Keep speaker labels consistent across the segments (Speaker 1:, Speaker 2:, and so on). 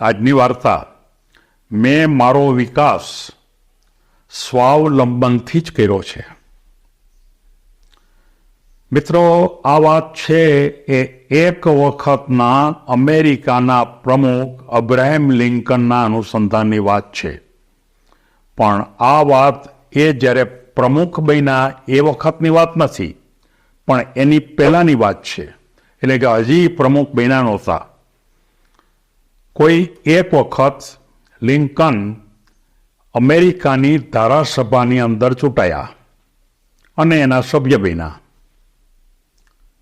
Speaker 1: આજની વાર્તા, મેં મારો વિકાસ સ્વાવલંબનથી જ કર્યો છે. મિત્રો, આ વાત છે એ એક વખતના અમેરિકાના પ્રમુખ અબ્રાહિમ લિંકનના અનુસંધાનની વાત છે. પણ આ વાત એ જ્યારે પ્રમુખ બન્યા એ વખતની વાત નથી, પણ એની પહેલાંની વાત છે. એટલે કે હજી પ્રમુખ બન્યા નહોતા. કોઈ એક વખત લિંકન અમેરિકાની ધારાસભાની અંદર ચૂંટાયા અને એના સભ્ય બન્યા.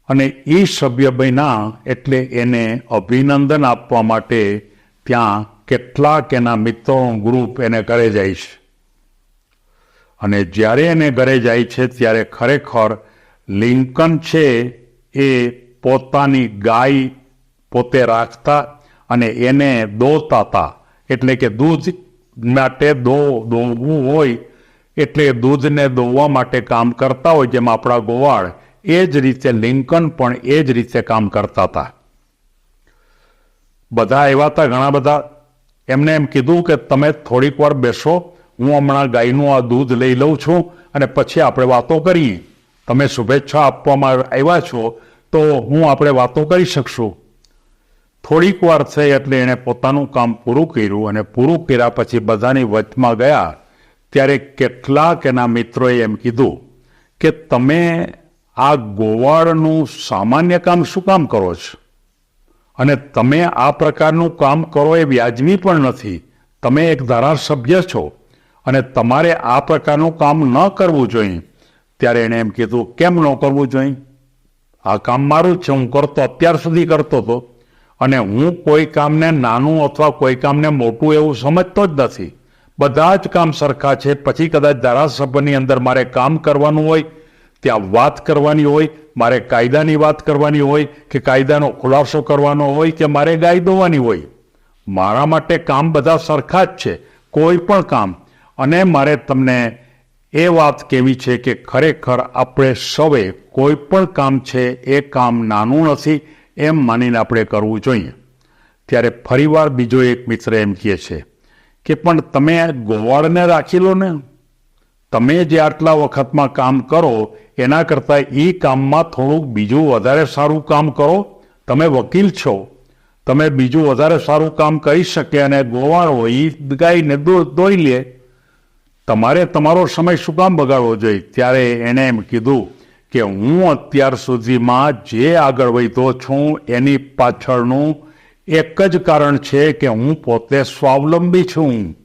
Speaker 1: અને એ સભ્ય બન્યા એટલે એને અભિનંદન આપવા માટે ત્યાં કેટલાક એના મિત્રો ગ્રુપ એને ઘરે જાય છે. અને જ્યારે એને ઘરે જાય છે, ત્યારે ખરેખર લિંકન છે એ પોતાની ગાય પોતે રાખતા અને એને દોતા હતા એટલે કે દૂધ માટે દો, દોવું હોય, એટલે દૂધને દોવા માટે કામ કરતા હોય જેમ આપણા ગોવાળ, એ જ રીતે લિંકન પણ એ જ રીતે કામ કરતા હતા. બધા આવ્યા હતા, ઘણા બધા. એમને એમ કીધું કે તમે થોડીક વાર બેસો, હું હમણાં ગાયનું આ દૂધ લઈ લઉં છું અને પછી આપણે વાતો કરીએ. તમે શુભેચ્છા આપવામાં આવ્યા છો, તો હું આપણે વાતો કરી શકશું. થોડીક વાર થઈ એટલે એણે પોતાનું કામ પૂરું કર્યું અને પૂરું કર્યા પછી બધાની વચમાં ગયા. ત્યારે કેટલાક એના મિત્રોએ એમ કીધું કે તમે આ ગોવાળનું સામાન્ય કામ શું કામ કરો છો? અને તમે આ પ્રકારનું કામ કરો એ વ્યાજબી પણ નથી. તમે એક ધારાસભ્ય છો અને તમારે આ પ્રકારનું કામ ન કરવું જોઈએ. ત્યારે એણે એમ કીધું, કેમ ન કરવું જોઈએ? આ કામ મારું છે, હું કરતો, અત્યાર સુધી કરતો હતો. અને હું કોઈ કામને નાનું અથવા કોઈ કામને મોટું એવું સમજતો જ નથી. બધા જ કામ સરખા છે, પછી કદાચ ધારાસભ્યની અંદર મારે કામ કરવાનું હોય, ત્યાં વાત કરવાની હોય, મારે કાયદાની વાત કરવાની હોય કે કાયદાનો ખુલાસો કરવાનો હોય કે મારે ગાય દોવાની હોય. મારા માટે કામ બધા સરખા જ છે, કોઈ પણ કામ. અને મારે તમને એ વાત કેવી છે કે ખરેખર આપણે સૌએ કોઈ પણ કામ છે, એ કામ નાનું નથી એમ માનીને આપણે કરવું જોઈએ. ત્યારે ફરીવાર બીજો એક મિત્ર એમ કહે છે કે, પણ તમે ગોવાળને રાખી લો ને. તમે જે આટલા વખતમાં કામ કરો, એના કરતાં એ કામમાં થોડુંક બીજું વધારે સારું કામ કરો. તમે વકીલ છો. તમે બીજું વધારે સારું કામ કરી શકે અને ગોવાળ હોય એ ગાયને દોઈ લે. તમારે તમારો સમય શું કામ બગાડવો જોઈએ? ત્યારે એણે એમ કીધું કે હું અત્યાર સુધીમાં જે આગળ વધ્યો છું, એની પાછળનું એક જ કારણ છે કે હું પોતે સ્વાવલંબી છું.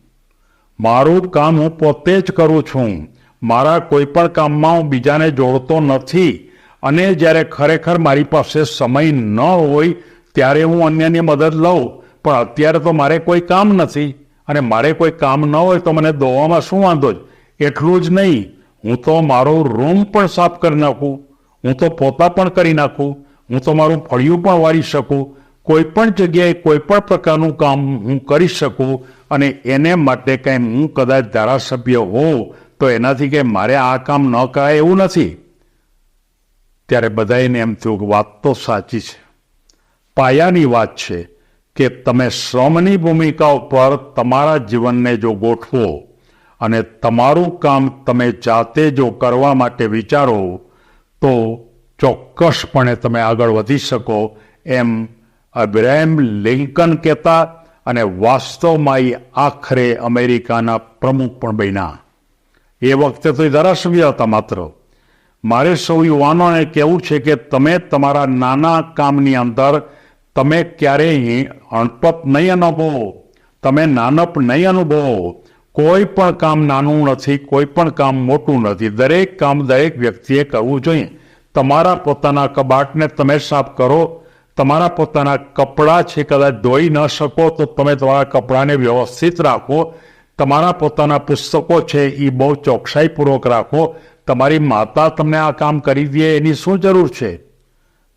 Speaker 1: મારું કામ હું પોતે જ કરું છું. મારા કોઈ પણ કામમાં હું બીજાને જોડતો નથી. અને જ્યારે ખરેખર મારી પાસે સમય ન હોય, ત્યારે હું અન્યની મદદ લઉં. પણ અત્યારે તો મારે કોઈ કામ નથી. અને મારે કોઈ કામ ન હોય તો મને દોવામાં શું વાંધો જ? એટલું જ નહીં. હું તો મારો રૂમ પણ સાફ કરી નાખું, હું તો પોતા પણ કરી નાખું, હું તો મારું ફળિયું પણ વાળી શકું, કોઈ પણ જગ્યાએ કોઈ પણ પ્રકારનું કામ હું કરી શકું અને એને માટે કંઈ હું કદાચ ધારાસભ્ય હોઉં તો એનાથી કે મારે આ કામ ન કરાય એવું નથી. ત્યારે બધાને એમ થયું કે વાત તો સાચી છે. પાયાની વાત છે કે તમે શ્રમની ભૂમિકા ઉપર તમારા જીવનને જો ગોઠવો અને તમારું કામ તમે જાતે જો કરવા માટે વિચારો, તો ચોક્કસપણે તમે આગળ વધી શકો એમ અબ્રાહેમ લિંકન કહેતા અને વાસ્તવમાં એ આખરે અમેરિકાના પ્રમુખ પણ બન્યા. એ વખતે તો એ ધારાસભ્ય હતા માત્ર. મારે સૌ યુવાનોને કહેવું છે કે તમે તમારા નાના કામની અંદર તમે ક્યારેય અણપત નહીં અનુભવો. તમે નાનપ નહીં અનુભવો. કોઈ પણ કામ નાનું નથી, કોઈ પણ કામ મોટું નથી. દરેક કામ દરેક વ્યક્તિએ કરવું જોઈએ. તમારા પોતાના કબાટને તમે સાફ કરો. તમારા પોતાના કપડાં છે, કદાચ ધોઈ ન શકો, તો તમે તમારા કપડાને વ્યવસ્થિત રાખો. તમારા પોતાના પુસ્તકો છે એ બહુ ચોકસાઈપૂર્વક રાખો. તમારી માતા તમને આ કામ કરી દે, એની શું જરૂર છે?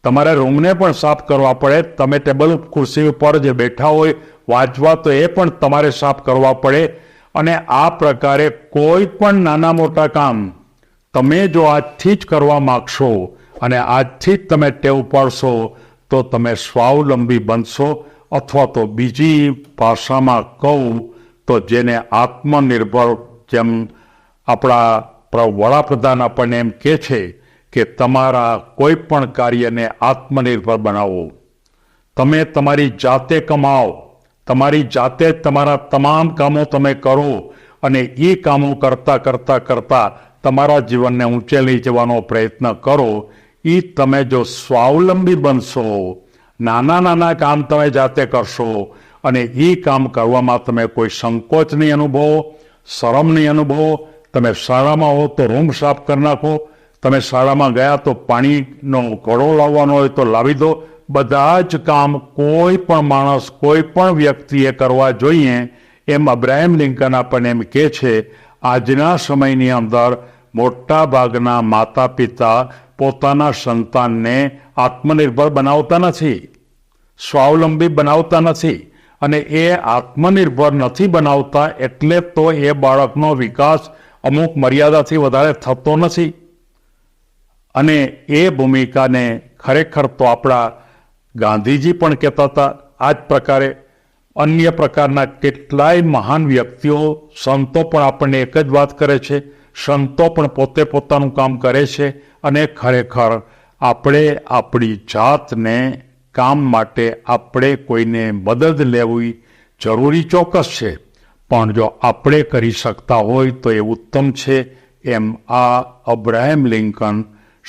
Speaker 1: તમારે રૂમને પણ સાફ કરવા પડે. તમે ટેબલ, ખુરશી ઉપર જે બેઠા હોય, વાંચવા, તો એ પણ તમારે સાફ કરવા પડે. અને આ પ્રકારે કોઈ પણ નાના મોટા કામ તમે જો આજથી જ કરવા માગશો અને આજથી જ તમે ટેવ પાડશો, તો તમે સ્વાવલંબી બનશો અથવા તો બીજી ભાષામાં કહું તો જેને આત્મનિર્ભર જેમ આપણા વડાપ્રધાન આપણને એમ કહે છે કે તમારા કોઈ પણ કાર્યને આત્મનિર્ભર બનાવો. તમે તમારી જાતે કમાઓ. તમારી જાતે જ તમારા તમામ કામો તમે કરો અને એ કામો કરતા કરતા કરતા તમારા જીવનને ઊંચે લઈ જવાનો પ્રયત્ન કરો. એ તમે જો સ્વાવલંબી બનશો, નાના નાના કામ તમે જાતે કરશો અને એ કામ કરવામાં તમે કોઈ સંકોચ નહીં અનુભવો શરમ નહીં અનુભવો, તમે શાળામાં હો તો રૂમ સાફ કરી નાખો, તમે શાળામાં ગયા તો પાણીનો ઘડો લાવવાનો હોય તો લાવી દો બધા જ કામ કોઈ પણ માણસ, કોઈ પણ વ્યક્તિએ કરવા જોઈએ એમ અબ્રાહિમ લિંકન આપણને એમ કહે છે, આજના સમયની અંદર મોટા ભાગના માતા પિતા પોતાના સંતાનને આત્મનિર્ભર બનાવતા નથી, સ્વાવલંબી બનાવતા નથી અને એ આત્મનિર્ભર નથી બનાવતા એટલે તો એ બાળકનો વિકાસ અમુક મર્યાદાથી વધારે થતો નથી. અને એ ભૂમિકાને ખરેખર તો આપણા ગાંધીજી પણ કહેતા હતા આ જ પ્રકારે અન્ય પ્રકારના કેટલાય મહાન વ્યક્તિઓ સંતો પણ આપણને એક જ વાત કરે છે, સંતો પણ પોતે પોતાનું કામ કરે છે અને ખરેખર આપણે આપણી જાતને કામ માટે આપણે કોઈને મદદ લેવી જરૂરી ચોક્કસ છે. પણ જો આપણે કરી શકતા હોય તો એ ઉત્તમ છે. એમ આ અબ્રાહમ લિંકન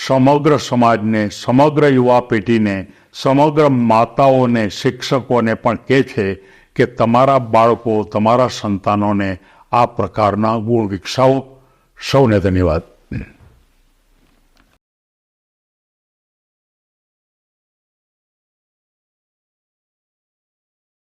Speaker 1: સમગ્ર સમાજને, સમગ્ર યુવા પેઢીને સમગ્ર માતાઓને, શિક્ષકોને પણ કહે છે કે તમારા બાળકો, તમારા સંતાનોને આ પ્રકારના ગુણ વિકસાવો સૌને ધન્યવાદ.